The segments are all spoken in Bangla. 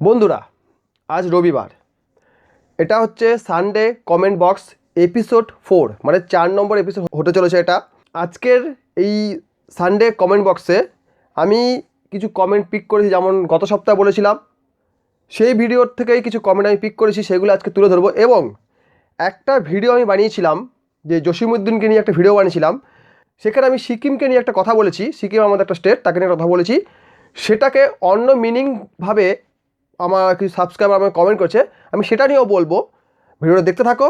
বন্ধুরা, আজ রবিবার। এটা হচ্ছে Sunday comment box episode four মানে চার নম্বর এপিসোড হতে চলেছে এটা। আজকের এই সানডে কমেন্ট বক্সে আমি কিছু কমেন্ট পিক করেছি, যেমন গত সপ্তাহে বলেছিলাম। সেই ভিডিওর থেকেই কিছু কমেন্ট আমি পিক করেছি, সেগুলো আজকে তুলে ধরবো। এবং একটা ভিডিও আমি বানিয়েছিলাম, যে জসিমুদ্দিনকে নিয়ে একটা ভিডিও বানিয়েছিলাম। সেখানে আমি সিকিমকে নিয়ে একটা কথা বলেছি, সিকিম আমাদের একটা স্টেট তাকে নিয়ে কথা বলেছি। সেটাকে অন্য মিনিংভাবে আমার কিছু সাবস্ক্রাইবার আমাকে কমেন্ট করছে, আমি সেটা নিয়েও বলব। ভিডিওটা দেখতে থাকো,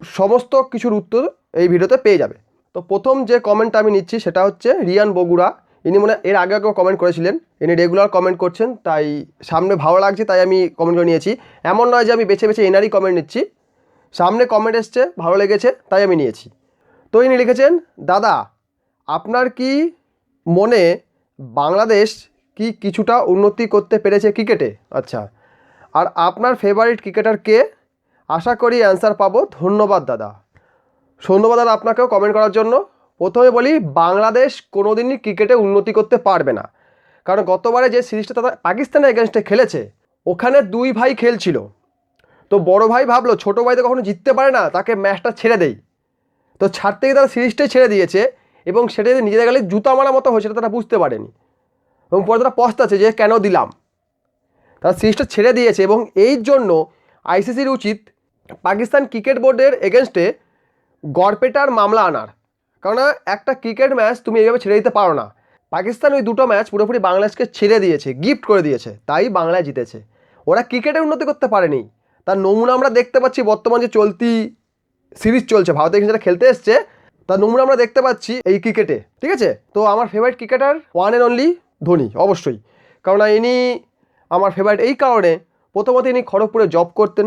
সমস্ত কিছুর উত্তর এই ভিডিওতে পেয়ে যাবে। তো প্রথম যে কমেন্টটা আমি নিচ্ছি সেটা হচ্ছে রিয়ান বগুড়া। ইনি মনে এর আগে আগেও কমেন্ট করেছিলেন, ইনি রেগুলার কমেন্ট করছেন, তাই সামনে ভালো লাগছে, তাই আমি কমেন্টগুলো নিয়েছি। এমন নয় যে আমি বেছে বেছে এনারই কমেন্ট নিচ্ছি। সামনে কমেন্ট এসছে, ভালো লেগেছে, তাই আমি নিয়েছি। তো ইনি লিখেছেন, দাদা, আপনার কি মনে বাংলাদেশ কি কিছুটা উন্নতি করতে পেরেছে ক্রিকেটে? আচ্ছা। আর আপনার ফেভারিট ক্রিকেটার কে? আশা করি অ্যান্সার পাবো ধন্যবাদ, দাদা। ধন্যবাদ দাদা আপনাকেও কমেন্ট করার জন্য। প্রথমে বলি, বাংলাদেশ কোনোদিনই ক্রিকেটে উন্নতি করতে পারবে না। কারণ গতবারে যে সিরিজটা তারা পাকিস্তানের এগেনস্টে খেলেছে, ওখানে দুই ভাই খেলছিল। তো বড় ভাই ভাবলো, ছোটো ভাই তো কখনো জিততে পারে না, তাকে ম্যাচটা ছেড়ে দেই। তো ছাড়তে গিয়ে তারা সিরিজটাই ছেড়ে দিয়েছে এবং সেটা নিজেদের গেলে জুতা মারা মতো হয়েছে তারা বুঝতে পারেনি। এবং পরে তারা পস্তাচ্ছে যে কেন দিলাম? তারা সিরিজটা ছেড়ে দিয়েছে এবং এই জন্য আইসিসির উচিত পাকিস্তান ক্রিকেট বোর্ডের এগেনস্টে গড়পেটার মামলা আনার। কারণ একটা ক্রিকেট ম্যাচ তুমি এইভাবে ছেড়ে দিতে পারো না। পাকিস্তান ওই দুটো ম্যাচ পুরোপুরি বাংলাদেশকে ছেড়ে দিয়েছে গিফট করে দিয়েছে, তাই বাংলায় জিতেছে। ওরা ক্রিকেটে উন্নতি করতে পারেনি। তার নমুনা আমরা দেখতে পাচ্ছি বর্তমান যে চলতি সিরিজ চলছে, ভারতে যারা খেলতে এসছে, তার নমুনা আমরা দেখতে পাচ্ছি এই ক্রিকেটে, ঠিক আছে? তো আমার favourite cricketer one and only Dhoni, অবশ্যই। কারণ ইনি আমার ফেভারিট এই কারণে প্রথমত ইনি খড়গপুরে জব করতেন।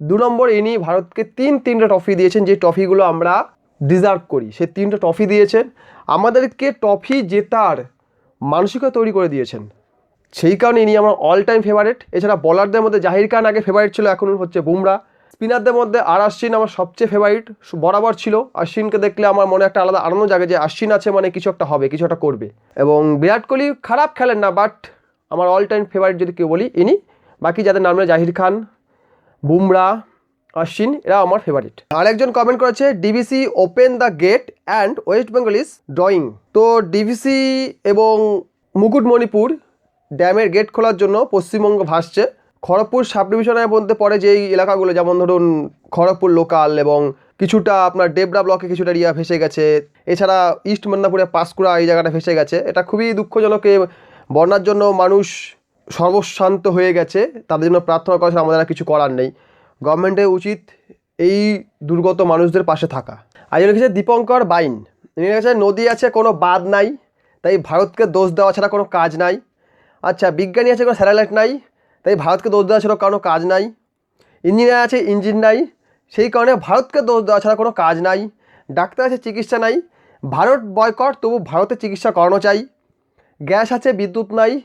দু নম্বর ইনি ভারতকে তিন তিনটা ট্রফি দিয়েছেন, যে ট্রফিগুলো আমরা ডিজার্ভ করি। সে তিনটা ট্রফি দিয়েছেন। আমাদেরকে ট্রফি জেতার মানসিকতা তৈরি করে দিয়েছেন। সেই কারণে ইনি আমার অল টাইম ফেভারিট এছাড়া বলারদের মধ্যে জাহির খান আগে ফেভারিট ছিল, এখন হচ্ছে বুমরা। স্পিনারদের মধ্যে আর আশ্বিন আমার সবচেয়ে ফেভারিট বরাবর ছিল। আশ্বিনকে দেখলে আমার মনে একটা আলাদা আনন্দ জাগে যে আশ্বিন আছে মানে কিছু একটা হবে, কিছু একটা করবে। এবং বিরাট কোহলি খারাপ খেলেন না বাট আমার অল টাইম ফেভারিট যদি কেউ বলি, ইনি। বাকি যাদের নাম জাহির খান, বুমরা, আশ্বিন এরা আমার ফেভারিট আরেকজন কমেন্ট করেছে DVC open the gate and West Bengal is drawing তো ডিভিসি এবং মুকুটমণিপুর ড্যামের গেট খোলার জন্য পশ্চিমবঙ্গ ভাসছে। খড়গপুর সাব ডিভিশনের মধ্যে পড়ে যেই এলাকাগুলো, যেমন ধরুন খড়গপুর লোকাল এবং কিছুটা আপনার ডেবরা ব্লকে কিছুটা এরিয়া ভেসে গেছে। এছাড়া ইস্ট মেদিনীপুরে পাঁশকুড়া এই জায়গাটা ভেসে গেছে। এটা খুবই দুঃখজনক বন্যার জন্য মানুষ সর্বশান্ত হয়ে গেছে। তাদের জন্য প্রার্থনা করা আমাদের আর কিছু করার নেই। গভর্নমেন্টের উচিত এই দুর্গত মানুষদের পাশে থাকা। আর লিখেছে দীপঙ্কর বাইন। তিনি লিখেছে, নদী আছে, কোনো বাদ নাই, তাই ভারতকে দোষ দেওয়া ছাড়া কোনো কাজ নাই। আচ্ছা বিজ্ঞানী আছে, কোনো স্যাটেলাইট নাই তাই ভারতকে দোষ দেওয়া ছাড়া কোনো কাজ নাই। ইঞ্জিনিয়ার আছে, ইঞ্জিন নাই। সেই কারণে ভারতকে দোষ দেওয়া ছাড়া কোনো কাজ নাই। ডাক্তার আছে, চিকিৎসা নাই। ভারত বয়কট, তবু ভারতের চিকিৎসা করানো চাই। গ্যাস আছে, বিদ্যুৎ নাই।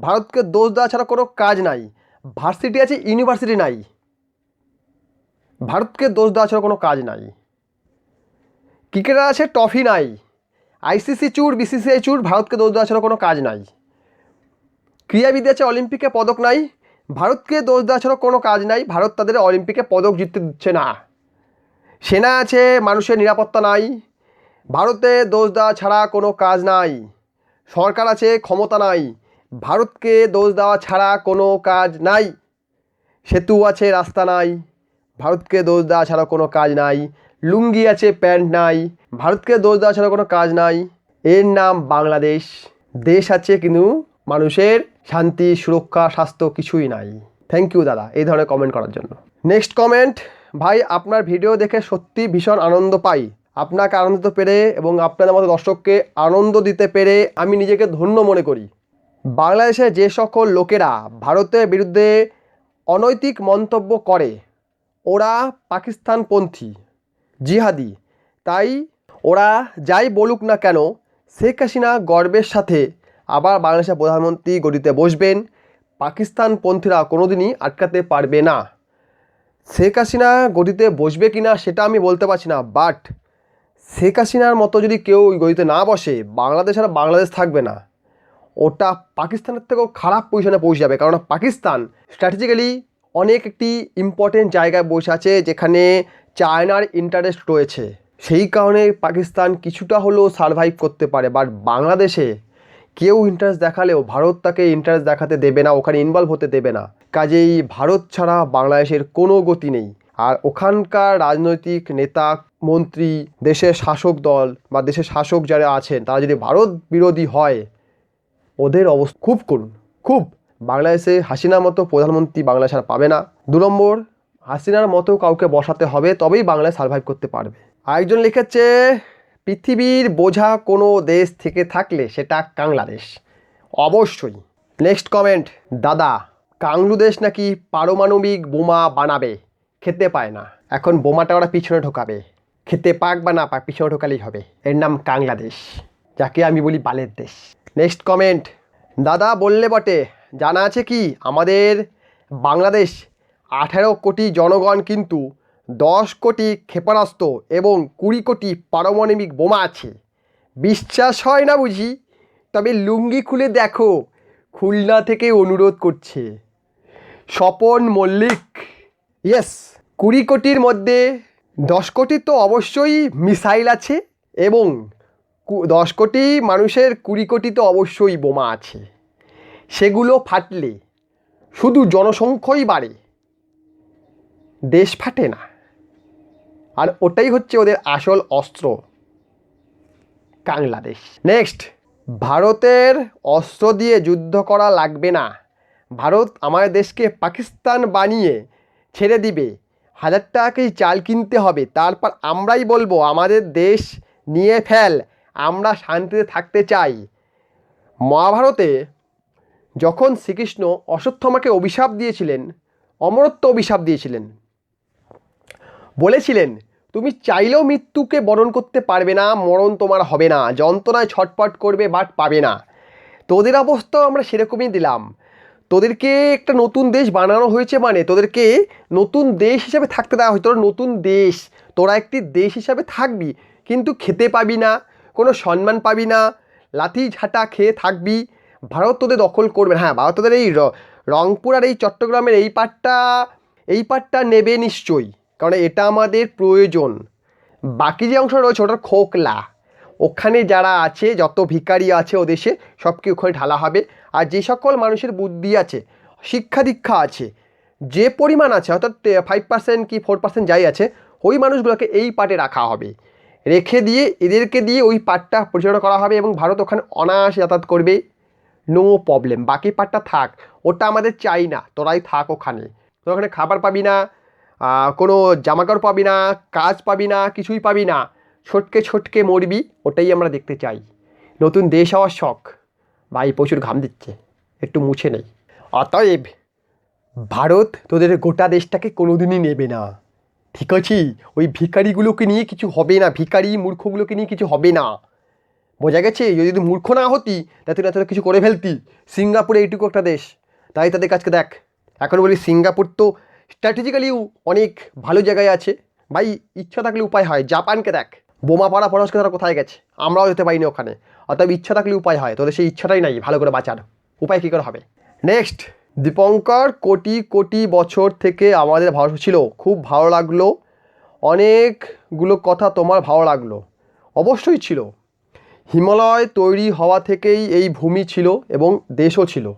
ভারতকে দোষ দেওয়া ছাড়া কোনো কাজ নাই। ভার্সিটি আছে, ইউনিভার্সিটি নাই। ভারতকে দোষ দেওয়া ছাড়া কোনো কাজ নাই। ক্রিকেটার আছে, ট্রফি নাই। আইসিসি চুর, বিসিসিআই চুর, ভারতকে দোষ দেওয়া ছাড়া কোনো কাজ নাই। ক্রীড়াবিদ আছে, অলিম্পিকে পদক নাই। ভারতকে দোষ দেওয়া ছাড়া কোনো কাজ নাই। ভারত তাদের অলিম্পিকে পদক জিততে দিচ্ছে না। সেনা আছে, মানুষের নিরাপত্তা নাই। ভারতে দোষ দেওয়া ছাড়া কোনো কাজ নাই। সরকার আছে, ক্ষমতা নাই। ভারতকে দোষ দেওয়া ছাড়া কোনো কাজ নাই। সেতু আছে, রাস্তা নাই। ভারতকে দোষ দেওয়া ছাড়া কোনো কাজ নাই। লুঙ্গি আছে, প্যান্ট নাই। ভারতকে দোষ দেওয়া ছাড়া কোনো কাজ নাই। এর নাম বাংলাদেশ। দেশ আছে কিন্তু মানুষের শান্তি, সুরক্ষা, স্বাস্থ্য কিছুই নাই। থ্যাংক ইউ দাদা এই ধরনের কমেন্ট করার জন্য। নেক্সট কমেন্ট ভাই আপনার ভিডিও দেখে সত্যি ভীষণ আনন্দ পাই। আপনাকে আনন্দিত পেরে এবং আপনাদের মতো দর্শককে আনন্দ দিতে পেরে আমি নিজেকে ধন্য মনে করি। বাংলাদেশে যে সকল লোকেরা ভারতের বিরুদ্ধে অনৈতিক মন্তব্য করে, ওরা পাকিস্তানপন্থী, জিহাদি। তাই ওরা যাই বলুক না কেন, শেখ হাসিনা গর্বের সাথে আবার বাংলাদেশের প্রধানমন্ত্রী গদিতে বসবেন। পাকিস্তানপন্থীরা কোনোদিনই আটকাতে পারবে না। শেখ হাসিনা গদিতে বসবে কি না সেটা আমি বলতে পারছি না বাট শেখ হাসিনার মতো যদি কেউ ওই গদিতে না বসে, বাংলাদেশ আর বাংলাদেশ থাকবে না। ওটা পাকিস্তানের থেকেও খারাপ পজিশনে পৌঁছে যাবে কারণ পাকিস্তান স্ট্র্যাটেজিক্যালি অনেক একটি ইম্পর্টেন্ট জায়গায় বসে আছে, যেখানে চায়নার ইন্টারেস্ট রয়েছে। সেই কারণে পাকিস্তান কিছুটা হলেও সারভাইভ করতে পারে বাট বাংলাদেশে কেউ ইন্টারেস্ট দেখালেও ভারত তাকে ইন্টারেস্ট দেখাতে দেবে না, ওখানে ইনভলভ হতে দেবে না। কাজেই ভারত ছাড়া বাংলাদেশের কোনো গতি নেই। আর ওখানকার রাজনৈতিক নেতা, মন্ত্রী, দেশের শাসক দল বা দেশের শাসক যারা আছেন, তারা যদি ভারত বিরোধী হয়, ওদের অবস্থা খুব করুন। খুব। বাংলাদেশে হাসিনার মতো প্রধানমন্ত্রী বাংলাদেশ আর পাবে না। দু নম্বর, হাসিনার মতো কাউকে বসাতে হবে, তবেই বাংলায় সার্ভাইভ করতে পারবে। আরেকজন লিখেছে পৃথিবীর বোঝা কোনো দেশ থেকে থাকলে সেটা বাংলাদেশ। অবশ্যই। নেক্সট কমেন্ট দাদা কাংলু দেশ নাকি পারমাণবিক বোমা বানাবে? খেতে পায় না। এখন বোমাটা ওরা পিছনে ঢোকাবে। খেতে পাক বা না পাক, পিছনে ঢোকালেই হবে। এর নাম কাংলাদেশ, যাকে আমি বলি বালের দেশ। নেক্সট কমেন্ট দাদা বললে বটে, জানা আছে কি, আমাদের বাংলাদেশ আঠেরো কোটি জনগণ কিন্তু দশ কোটি ক্ষেপণাস্ত্র এবং কুড়ি কোটি পারমাণবিক বোমা আছে। বিশ্বাস হয় না বুঝি? তবে লুঙ্গি খুলে দেখো, খুলনা থেকে অনুরোধ করছে। স্বপন মল্লিক ইয়েস কুড়ি কোটির মধ্যে দশ কোটি তো অবশ্যই মিসাইল আছে এবং দশ কোটি মানুষের কুড়ি কোটি তো অবশ্যই বোমা আছে। সেগুলো ফাটলে শুধু জনসংখ্যাই বাড়ে। দেশ ফাটে না। আর ওটাই হচ্ছে ওদের আসল অস্ত্র, বাংলাদেশ। নেক্সট ভারতের অস্ত্র দিয়ে যুদ্ধ করা লাগবে না। ভারত আমাদের দেশকে পাকিস্তান বানিয়ে ছেড়ে দিবে। হাজার টাকাকেই চাল কিনতে হবে। তারপর আমরাই বলব, আমাদের দেশ নিয়ে ফেল, আমরা শান্তিতে থাকতে চাই। মহাভারতে যখন শ্রীকৃষ্ণ অশ্বত্থমাকে অভিশাপ দিয়েছিলেন, অমরত্ব অভিশাপ দিয়েছিলেন বলেছিলেন, তুমি চাইলেও মৃত্যুকে বরণ করতে পারবে না, মরণ তোমার হবে না, যন্ত্রণায় ছটপট করবে বাট পাবে না। তোদের অবস্থাও আমরা সেরকমই দিলাম। তোদেরকে একটা নতুন দেশ বানানো হয়েছে মানে তোদেরকে নতুন দেশ হিসাবে থাকতে দেওয়া হয়েছে। তোরা নতুন দেশ, তোরা একটি দেশ হিসাবে থাকবি, কিন্তু খেতে পাবি না, কোনো সম্মান পাবি না, লাথি ঝাঁটা খেয়ে থাকবি। ভারত তোদের দখল করবে। হ্যাঁ ভারত তোদের এই রংপুর আর এই চট্টগ্রামের এই পাটটা এই পাটটা নেবে নিশ্চয়ই। কারণ এটা আমাদের প্রয়োজন। বাকি যে অংশ রয়েছে ওটা খোকলা। ওখানে যারা আছে, যত ভিকারি আছে ও দেশে সবকে ওখানে ঢালা হবে। আর যে সকল মানুষের বুদ্ধি আছে, শিক্ষা দীক্ষা আছে, যে পরিমাণ আছে, অর্থাৎ ফাইভ পার্সেন্ট কি ফোর পার্সেন্ট যাই আছে, ওই মানুষগুলোকে এই পার্টে রাখা হবে। রেখে দিয়ে, এদেরকে দিয়ে ওই পার্টটা পরিচালনা করা হবে এবং ভারত ওখানে অনায়াসে যাতায়াত করবে। নো প্রবলেম বাকি পার্টটা থাক। ওটা আমাদের চাই না। তোরাই থাক ওখানে। তোরা ওখানে খাবার পাবি না। কোনো জামাকাপড় পাবি না, কাজ পাবি না, কিছুই পাবি না। ছটকে ছটকে মরবি, ওটাই আমরা দেখতে চাই। নতুন দেশ হওয়ার শখ। ভাই, প্রচুর ঘাম দিচ্ছে। একটু মুছে নেই। অতএব, ভারত তোদের গোটা দেশটাকে কোনোদিনই নেবে না। ঠিক আছে? ওই ভিখারিগুলোকে নিয়ে কিছু হবে না। ভিখারি মূর্খগুলোকে নিয়ে কিছু হবে না। বোঝা গেছে? যদি মূর্খ না হতি তা তুই তোরা কিছু করে ফেলতি। সিঙ্গাপুরে এইটুকু একটা দেশ। তাই তাদের কাছকে দেখ। এখন বলি, সিঙ্গাপুর তো স্ট্র্যাটেজিক্যালিও অনেক ভালো জায়গায় আছে। ভাই, ইচ্ছা থাকলে উপায় হয়। জাপানকে দেখ। বোমা পাড়া পরস্কে তারা কোথায় গেছে? আমরাও যেতে পারিনি ওখানে। অতএব ইচ্ছা থাকলে উপায় হয়। তোদের সেই ইচ্ছাটাই নাই ভালো করে বাঁচার। উপায় কী করে হবে? নেক্সট দীপঙ্কর কোটি কোটি বছর থেকে আমাদের ভারত ছিল। খুব ভালো লাগল। অনেকগুলো কথা তোমার ভালো লাগল। অবশ্যই ছিল। হিমালয় তৈরি হওয়া থেকেই এই ভূমি ছিল এবং দেশও ছিল।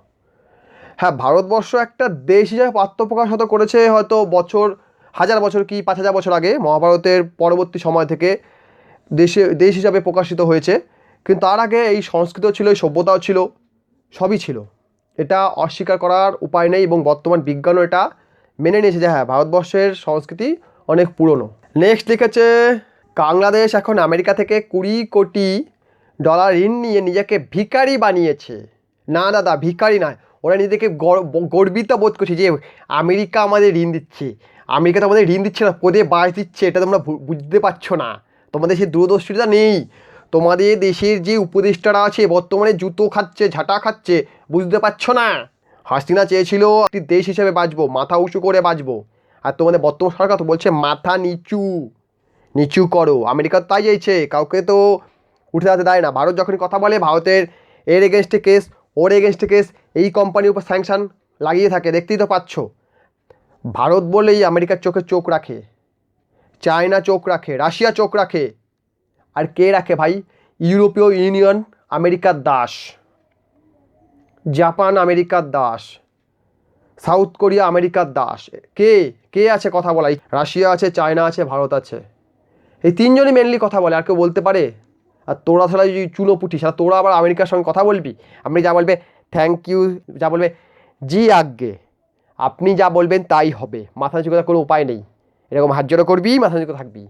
হ্যাঁ ভারতবর্ষ একটা দেশ হিসাবে আত্মপ্রকাশ হয়তো করেছে হয়তো বছর, হাজার বছর কি পাঁচ হাজার বছর আগে মহাভারতের পরবর্তী সময় থেকে দেশে, দেশ হিসাবে প্রকাশিত হয়েছে। কিন্তু তার আগে এই সংস্কৃত ছিল, এই সভ্যতাও ছিল, সবই ছিল। এটা অস্বীকার করার উপায় নেই এবং বর্তমান বিজ্ঞানও এটা মেনে নিয়েছে যে হ্যাঁ ভারতবর্ষের সংস্কৃতি অনেক পুরনো। নেক্সট লিখেছে, বাংলাদেশ এখন আমেরিকা থেকে কুড়ি কোটি ডলার ঋণ নিয়ে নিজেকে ভিখারি বানিয়েছে। না দাদা ভিখারি নয়। ওরা গর- গর্বিত বোধ করছে যে আমেরিকা আমাদের ঋণ দিচ্ছে। আমেরিকা তো আমাদের ঋণ দিচ্ছে না, পদে বাস দিচ্ছে, এটা তোমরা বুঝতে পারছ না। তোমাদের সেই দূরদর্শিতা নেই। তোমাদের দেশের যে উপদেষ্টারা আছে, বর্তমানে জুতো খাচ্ছে, ঝাঁটা খাচ্ছে, বুঝতে পারছ না? হাসিনা চেয়েছিল একটি দেশ হিসেবে বাঁচবো, মাথা উঁচু করে বাঁচবো। আর তোমাদের বর্তমান সরকার তো বলছে, মাথা নিচু নিচু করো। আমেরিকা তাই চাইছে, কাউকে তো উঠে দাঁড়াতে দেয় না। ভারত যখনই কথা বলে, ভারতের এর এগেনস্টে কেস ওর এগেনস্টে কেস এই কোম্পানির উপর স্যাংশন লাগিয়ে থাকে, দেখতেই তো পাচ্ছ। ভারত বলেই আমেরিকার চোখে চোখ রাখে, চায়না চোখ রাখে, রাশিয়া চোখ রাখে। আর কে রাখে ভাই? ইউরোপীয় ইউনিয়ন আমেরিকার দাস, জাপান আমেরিকার দাস, সাউথ কোরিয়া আমেরিকার দাস। কে? কে আছে কথা বলাই? রাশিয়া আছে, চায়না আছে, ভারত আছে। এই তিনজনই মেনলি কথা বলে, আর কেউ বলতে পারে? আর তোরা ছাড়া যদি চুনো পুটিস আর তোরা আবার আমেরিকার সঙ্গে কথা বলবি? আপনি যা বলবে থ্যাংক ইউ যা বলবে, জি আজ্ঞে, আপনি যা বলবেন তাই হবে, মাথা নিচু কোনো উপায় নেই, এরকম হাত জড়ো করবি, মাথা নিচু থাকবি।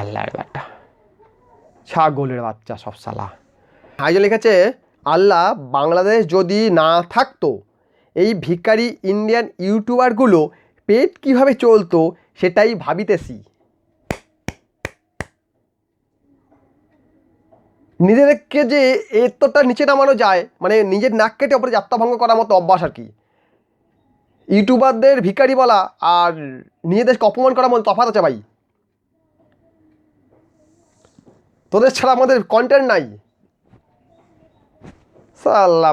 আল্লাহর বাটা ছাগলের বাচ্চা সব সালা। আজ লিখেছে, আল্লাহ বাংলাদেশ যদি না থাকতো, এই ভিখারি ইন্ডিয়ান ইউটিউবারগুলো পেট কীভাবে চলতো, সেটাই ভাবিতেছি। নিজেদেরকে যে এতটা নিচে নামানো যায় মানে নিজের নাক কেটে ওপরে যাত্রা ভঙ্গ করার মতো অভ্যাস আর কি। ইউটিউবারদের ভিকারি বলা আর নিজেদেরকে অপমান করার মতো তফাৎ আছে ভাই। তোদের ছাড়া আমাদের কন্টেন্ট নাই। সাল্লা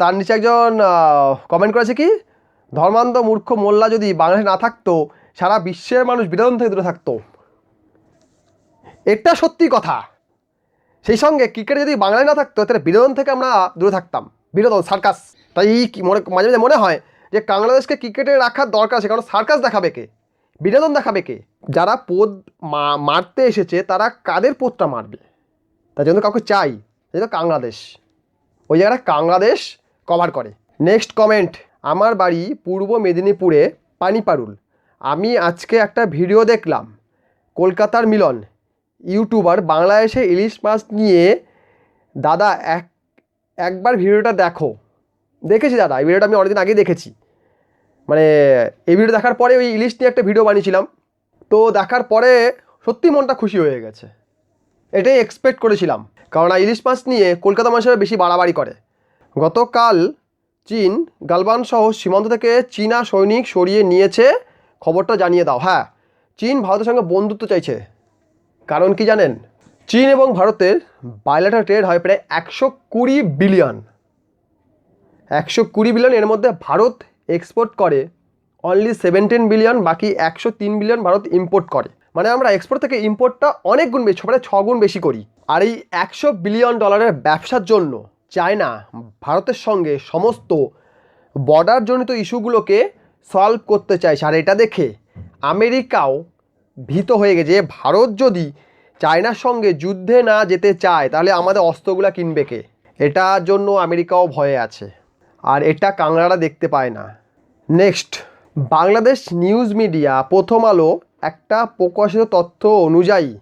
তার নিচে একজন কমেন্ট করেছে কি? ধর্মান্ধ মূর্খ মোল্লা যদি বাংলাদেশে না থাকতো, সারা বিশ্বের মানুষ বিনোদন থেকে দূরে থাকতো। এটা সত্যি কথা। সেই সঙ্গে ক্রিকেট যদি বাংলায় না থাকতো, তাহলে বিনোদন থেকে আমরা দূরে থাকতাম। বিনোদন, সার্কাস। তাই মনে, মাঝে মাঝে মনে হয় যে বাংলাদেশকে ক্রিকেটে রাখার দরকার আছে, কারণ সার্কাস দেখাবে কে? বিনোদন দেখাবে কে? যারা পোদ মারতে এসেছে, তারা কাদের পোদটা মারবে? তার জন্য কাউকে চাই তো বাংলাদেশ ওই জায়গাটা বাংলাদেশ কভার করে। নেক্সট কমেন্ট আমার বাড়ি পূর্ব মেদিনীপুরে পানিপারুল। আমি আজকে একটা ভিডিও দেখলাম, কলকাতার মিলন। ইউটিউবার বাংলাদেশে ইলিশ মাছ নিয়ে, দাদা, এক, একবার ভিডিওটা দেখো। দেখেছি দাদা, এই ভিডিওটা আমি অনেকদিন আগেই দেখেছি। মানে এই ভিডিও দেখার পরে ওই ইলিশ নিয়ে একটা ভিডিও বানিয়েছিলাম। তো দেখার পরে সত্যি মনটা খুশি হয়ে গেছে। এটাই এক্সপেক্ট করেছিলাম। কারণ ইলিশ মাছ নিয়ে কলকাতা মানুষেরা বেশি বাড়াবাড়ি করে। গতকাল চীন, গালবান সহ সীমান্ত থেকে চীনা সৈনিক সরিয়ে নিয়েছে। খবরটা জানিয়ে দাও। হ্যাঁ চীন ভারতের সঙ্গে বন্ধুত্ব চাইছে। কারণ কি জানেন? চীন এবং ভারতের বায়োলেটার ট্রেড হয় প্রায় একশো কুড়ি বিলিয়ন একশো কুড়ি বিলিয়ন এর মধ্যে ভারত এক্সপোর্ট করে অনলি সেভেন্টিন বিলিয়ন বাকি একশো তিন বিলিয়ন ভারত ইম্পোর্ট করে। মানে আমরা এক্সপোর্ট থেকে ইম্পোর্টটা অনেক গুণ বেশি মানে ছ গুণ বেশি করি। আর এই একশো বিলিয়ন ডলারের ব্যবসার জন্য চায়না, ভারতের সঙ্গে সমস্ত বর্ডারজনিত ইস্যুগুলোকে সলভ করতে চাইছে। আর এটা দেখে আমেরিকাও ভীত হয়ে গেছে। ভারত যদি চায়নার সঙ্গে যুদ্ধে না যেতে চায়, তাহলে আমাদের অস্ত্রগুলো কিনবে কে? এটার জন্য আমেরিকাও ভয়ে আছে। আর এটা কাংড়ারা দেখতে পায় না। নেক্সট বাংলাদেশ নিউজ মিডিয়া প্রথম আলো একটা প্রকাশিত তথ্য অনুযায়ী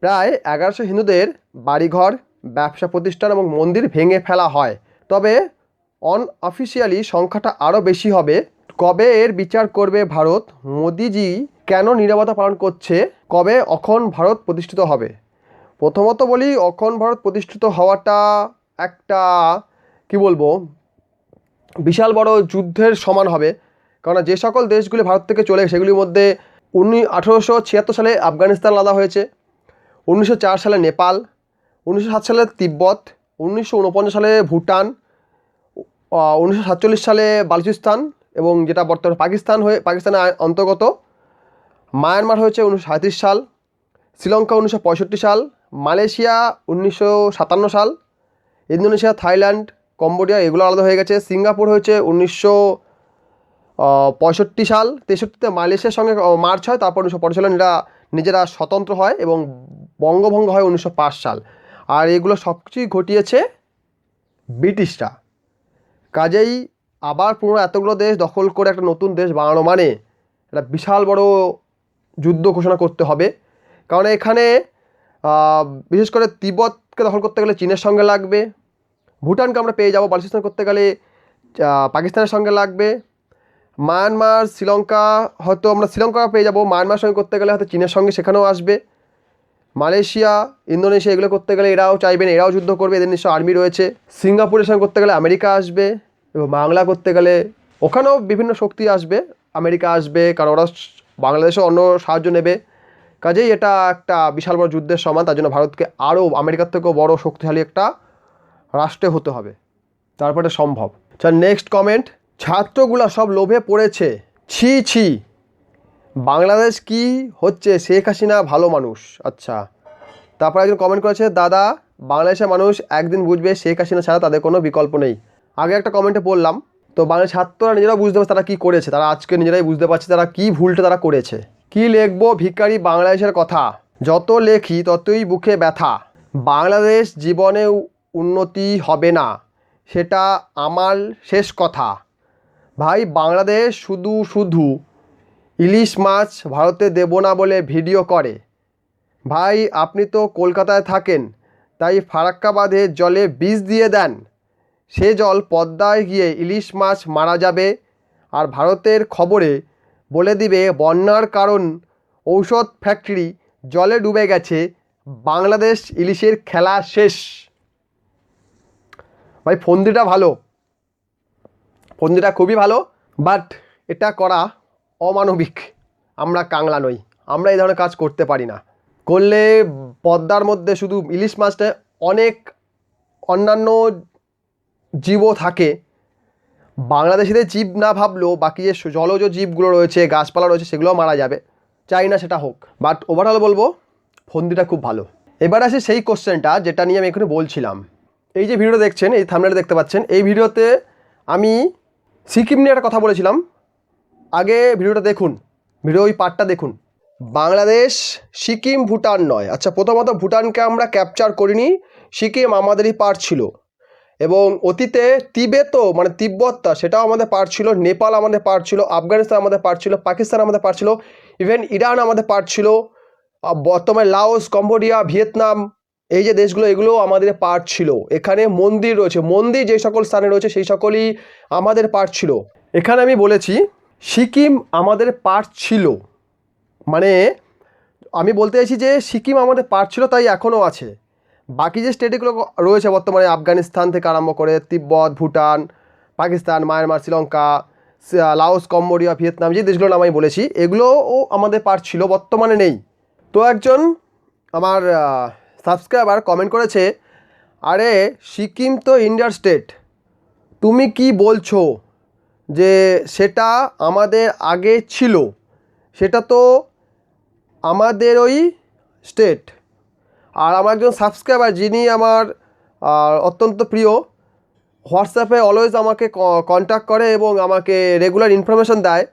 প্রায় এগারোশো হিন্দুদের বাড়িঘর, ব্যবসা প্রতিষ্ঠান এবং মন্দির ভেঙে ফেলা হয়। তবে অনঅফিসিয়ালি সংখ্যাটা আরও বেশি হবে। কবে এর বিচার করবে ভারত? মোদিজি কেন নিরাপত্তা পালন করছে? কবে অখন ভারত প্রতিষ্ঠিত হবে? প্রথমত বলি, অখন ভারত প্রতিষ্ঠিত হওয়াটা একটা, কি বলব, বিশাল বড় যুদ্ধের সমান হবে। কারণ যে সকল দেশগুলি ভারত থেকে চলে সেগুলির মধ্যে উনি আঠেরোশো ছিয়াত্তর সালে আফগানিস্তান আলাদা হয়েছে, উনিশশো চার সালে নেপাল, উনিশশো সাত সালে তিব্বত, উনিশশো উনপঞ্চাশ সালে ভুটান উনিশশো সাতচল্লিশ সালে বালুচিস্তান এবং যেটা বর্তমানে পাকিস্তান হয়ে, পাকিস্তানের অন্তর্গত। মায়ানমার হয়েছে উনিশশো সাল, শ্রীলঙ্কা উনিশশো পঁয়ষট্টি সাল, মালয়েশিয়া উনিশশো সাতান্ন সাল, ইন্দোনেশিয়া, থাইল্যান্ড, কম্বোডিয়া এগুলো আলাদা হয়ে গেছে। সিঙ্গাপুর হয়েছে উনিশশো পঁয়ষট্টি সাল, তেষট্টিতে মালয়েশিয়ার সঙ্গে মার্চ হয়, তারপর উনিশশো পঁয়ষট্টি সালে এরা নিজেরা স্বতন্ত্র হয় এবং বঙ্গভঙ্গ হয় উনিশশো পাঁচ সাল। আর এগুলো সব কিছুই ঘটিয়েছে ব্রিটিশরা। কাজেই আবার পুরো এতগুলো দেশ দখল করে একটা নতুন দেশ বানানো মানে একটা বিশাল বড় যুদ্ধ ঘোষণা করতে হবে। কারণ এখানে বিশেষ করে তিব্বতকে দখল করতে গেলে চীনের সঙ্গে লাগবে। ভুটানকে আমরা পেয়ে যাব বালুচিস্তান করতে গেলে পাকিস্তানের সঙ্গে লাগবে। মায়ানমার, শ্রীলঙ্কা, হয়তো আমরা শ্রীলঙ্কা পেয়ে যাব। মায়ানমার সঙ্গে করতে গেলে হয়তো চীনের সঙ্গে সেখানেও আসবে। মালয়েশিয়া, ইন্দোনেশিয়া এগুলো করতে গেলে এরাও চাইবেন, এরাও যুদ্ধ করবে। এদের নিশ্চয় আর্মি রয়েছে। সিঙ্গাপুরের সঙ্গে করতে গেলে আমেরিকা আসবে এবং বাংলা করতে গেলে ওখানেও বিভিন্ন শক্তি আসবে। আমেরিকা আসবে, কারণ ওরা বাংলাদেশেও অন্য সাহায্য নেবে। কাজেই এটা একটা বিশাল বড় যুদ্ধের সমান, তার জন্য ভারতকে আরও আমেরিকার থেকেও বড় শক্তিশালী একটা রাষ্ট্রে হতে হবে। তারপরে সম্ভব। আচ্ছা নেক্সট কমেন্ট ছাত্রগুলা সব লোভে পড়েছে। ছি ছি। বাংলাদেশ কি হচ্ছে? শেখ হাসিনা ভালো মানুষ। আচ্ছা। তারপর একজন কমেন্ট করেছে, দাদা, বাংলাদেশের মানুষ একদিন বুঝবে শেখ হাসিনা ছাড়া তাদের কোনো বিকল্প নেই। আগে একটা কমেন্টে পড়লাম তো বাংলাদেশ ছাত্ররা নিজেরা বুঝতে পারছে তারা কী করেছে, তারা আজকে নিজেরাই বুঝতে পারছে তারা কী ভুলটা তারা করেছে। কি লিখব? ভিখারি বাংলাদেশের কথা। যত লেখি ততই বুকে ব্যথা। বাংলাদেশ জীবনে উন্নতি হবে না, সেটা আমার শেষ কথা। ভাই, বাংলাদেশ শুধু শুধু ইলিশ মাছ ভারতে দেব না বলে ভিডিও করে। ভাই, আপনি তো কলকাতায় থাকেন, তাই ফারাক্কা বাঁধে জলে বীজ দিয়ে দেন। সে জল পদ্মায় গিয়ে ইলিশ মাছ মারা যাবে। আর ভারতের খবরে বলে দিবে, বন্যার কারণ ঔষধ ফ্যাক্টরি জলে ডুবে গেছে, বাংলাদেশ ইলিশের খেলা শেষ। ভাই, ফন্দিটা ভালো। ফন্দিটা খুবই ভালো, বাট এটা করা অমানবিক। আমরা কাংলা নই, আমরা এই ধরনের কাজ করতে পারি না। করলে পদ্মার মধ্যে শুধু ইলিশ মাছটা অনেক অন্যান্য জীবও থাকে। বাংলাদেশিদের জীব না ভাবলেও বাকি যে জলজ জীবগুলো রয়েছে, গাছপালা রয়েছে, সেগুলোও মারা যাবে। চাই না সেটা হোক। বাট ওভারঅল বলব, ফন্দিটা খুব ভালো। এবার আসে সেই কোশ্চেনটা যেটা নিয়ে আমি এখানে বলছিলাম। এই যে ভিডিওটা দেখছেন, এই থামনেটা দেখতে পাচ্ছেন, এই ভিডিওতে আমি সিকিম নিয়ে একটা কথা বলেছিলাম। আগে ভিডিওটা দেখুন ভিডিও ওই পার্টটা দেখুন। বাংলাদেশ, সিকিম, ভুটান নয়। আচ্ছা প্রথমত ভুটানকে আমরা ক্যাপচার করিনি। সিকিম আমাদেরই পার্ট ছিল। এবং অতীতে তিবেতও মানে তিব্বতটা, সেটাও আমাদের পার্ট ছিল। নেপাল আমাদের পার্ট ছিল, আফগানিস্তান আমাদের পার্ট ছিল, পাকিস্তান আমাদের পার্ট ছিল ইভেন ইরান আমাদের পার্ট ছিল বর্তমানে লাওস, কম্বোডিয়া, ভিয়েতনাম, এই যে দেশগুলো এগুলো আমাদের পার্ট ছিল। এখানে মন্দির রয়েছে। মন্দির যে সকল স্থানে রয়েছে, সেই সকলই আমাদের পার্ট ছিল। এখানে আমি বলেছি, সিকিম আমাদের পার্ট ছিল। মানে আমি বলতে চাইছি যে, সিকিম আমাদের পার্ট ছিল, তাই এখনও আছে। বাকি যে স্টেটগুলো রয়েছে বর্তমানে, আফগানিস্তান থেকে আরম্ভ করে Tibet, Bhutan, Pakistan, Myanmar, Sri Lanka Laos, Cambodia, Vietnam, যে দেশগুলোর নাম আমি বলেছি, এগুলোও আমাদের পার্ট ছিল, বর্তমানে নেই। তো একজন আমার সাবস্ক্রাইবার কমেন্ট করেছে, আরে, সিকিম তো ইন্ডিয়ার স্টেট তুমি কি বলছো যে সেটা আমাদের আগে ছিল? সেটা তো আমাদের ওই স্টেট আর আমার একজন সাবস্ক্রাইবার যিনি আমার অত্যন্ত প্রিয় হোয়াটসঅ্যাপে অলওয়েজ আমাকে কন্ট্যাক্ট করে এবং আমাকে রেগুলার ইনফরমেশন দেয়।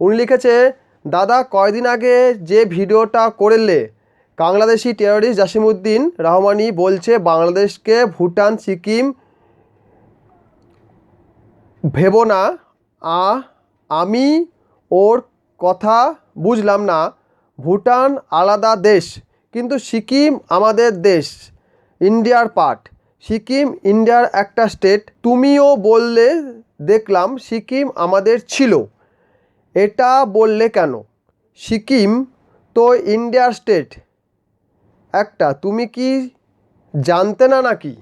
উনি লিখেছে, দাদা, কয়দিন আগে যে ভিডিওটা করলে, বাংলাদেশি টেররিস্ট জাসিমউদ্দিন রহমানি বলছে বাংলাদেশকে ভুটান, সিকিম ভেবো না। আ, আমি ওর কথা বুঝলাম না। ভুটান আলাদা দেশ। কিন্তু সিকিম আমাদের দেশ, ইন্ডিয়ার পার্ট। সিকিম, ইন্ডিয়ার একটা স্টেট তুমিও বললে দেখলাম সিকিম আমাদের ছিল। এটা বললে কেন? সিকিম তো ইন্ডিয়ার স্টেট একটা, তুমি কি জানতে না নাকি?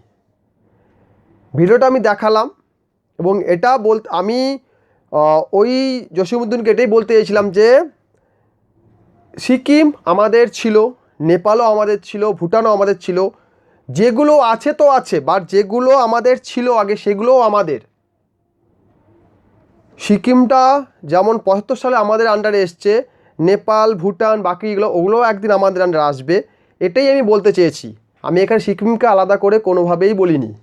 ভিডিওটা আমি দেখালাম এবং এটা বল, আমি ওই জসিমুদ্দিনকে এটাই বলতে চেয়েছিলাম যে, সিকিম আমাদের ছিল। নেপালও আমাদের ছিল, ভুটানও আমাদের ছিল। যেগুলো আছে তো আছে বাট যেগুলো আমাদের ছিল আগে, সেগুলোও আমাদের। সিকিমটা যেমন পঁচাত্তর সালে আমাদের আন্ডারে এসছে, নেপাল, ভুটান, বাকি এগুলো, ওগুলোও একদিন আমাদের আন্ডারে আসবে। এটাই আমি বলতে চেয়েছি। আমি এখানে সিকিমকে আলাদা করে কোনোভাবেই বলিনি।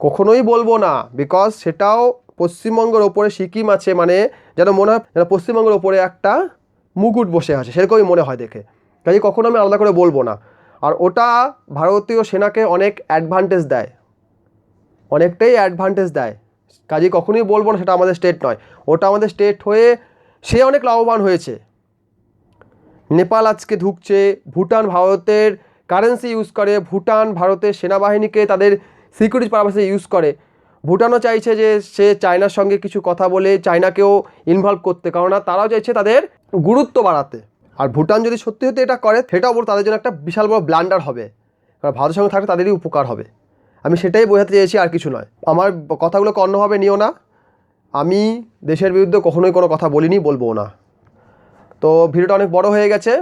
কখনোই বলব না বিকজ সেটাও পশ্চিমবঙ্গের ওপরে সিকিম আছে মানে যেন মনে হয় যেন পশ্চিমবঙ্গের ওপরে একটা মুকুট বসে আছে, সেরকমই মনে হয় দেখে। কাজে কখনো আমি আলাদা করে বলব না। আর ওটা ভারতীয় সেনাকে অনেক অ্যাডভান্টেজ দেয়। অনেকটাই অ্যাডভান্টেজ দেয়। কাজে কখনোই বলব না, সেটা আমাদের স্টেট নয়। ওটা আমাদের স্টেট হয়ে সে অনেক লাভবান হয়েছে। নেপাল আজকে ঢুকছে, ভুটান ভারতের কারেন্সি ইউজ করে, ভুটান ভারতের সেনাবাহিনীকে তাদের সিকিউরিটি পারপাসে ইউজ করে। ভুটানও চাইছে যে সে চায়নার সঙ্গে কিছু কথা বলে চায়নাকেও ইনভলভ করতে, কেননা তারাও চাইছে তাদের গুরুত্ব বাড়াতে। আর ভুটান যদি সত্যি সত্যি এটা করে সেটাও বড় তাদের জন্য একটা বিশাল বড় ব্লান্ডার হবে। কারণ ভারতের সঙ্গে থাকলে তাদেরই উপকার হবে। আমি সেটাই বোঝাতে চেয়েছি আর কিছু নয়। আমার কথাগুলোকে অন্যভাবে নিও না। আমি দেশের বিরুদ্ধে কখনোই কোনো কথা বলিনি, বলব না। তো ভিডিওটা অনেক বড় হয়ে গেছে।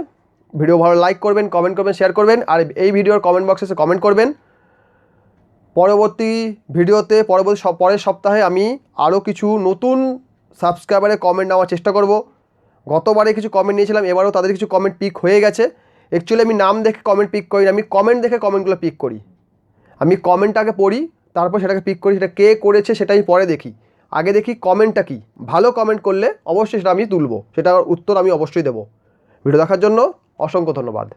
ভিডিও ভালো লাইক করবেন কমেন্ট করবেন শেয়ার করবেন। আর এই ভিডিওর কমেন্ট বক্সে কমেন্ট করবেন। পরবর্তী ভিডিওতে, পরবর্তী পরের সপ্তাহে আমি আরও কিছু নতুন সাবস্ক্রাইবারের কমেন্ট নেওয়ার চেষ্টা করব। গতবারে কিছু কমেন্ট নিয়েছিলাম, এবারও তাদের কিছু কমেন্ট পিক হয়ে গেছে। অ্যাকচুয়ালি আমি নাম দেখে কমেন্ট পিক করি আমি কমেন্ট দেখে কমেন্টগুলো পিক করি। আমি কমেন্টটাকে পড়ি, তারপর সেটাকে পিক করি, সেটা কে করেছে সেটা আমি পরে দেখি। আগে দেখি কমেন্টটা কি। ভালো কমেন্ট করলে অবশ্যই সেটা আমি তুলবো, সেটার উত্তর আমি অবশ্যই দেবো। ভিডিও দেখার জন্য অসংখ্য ধন্যবাদ।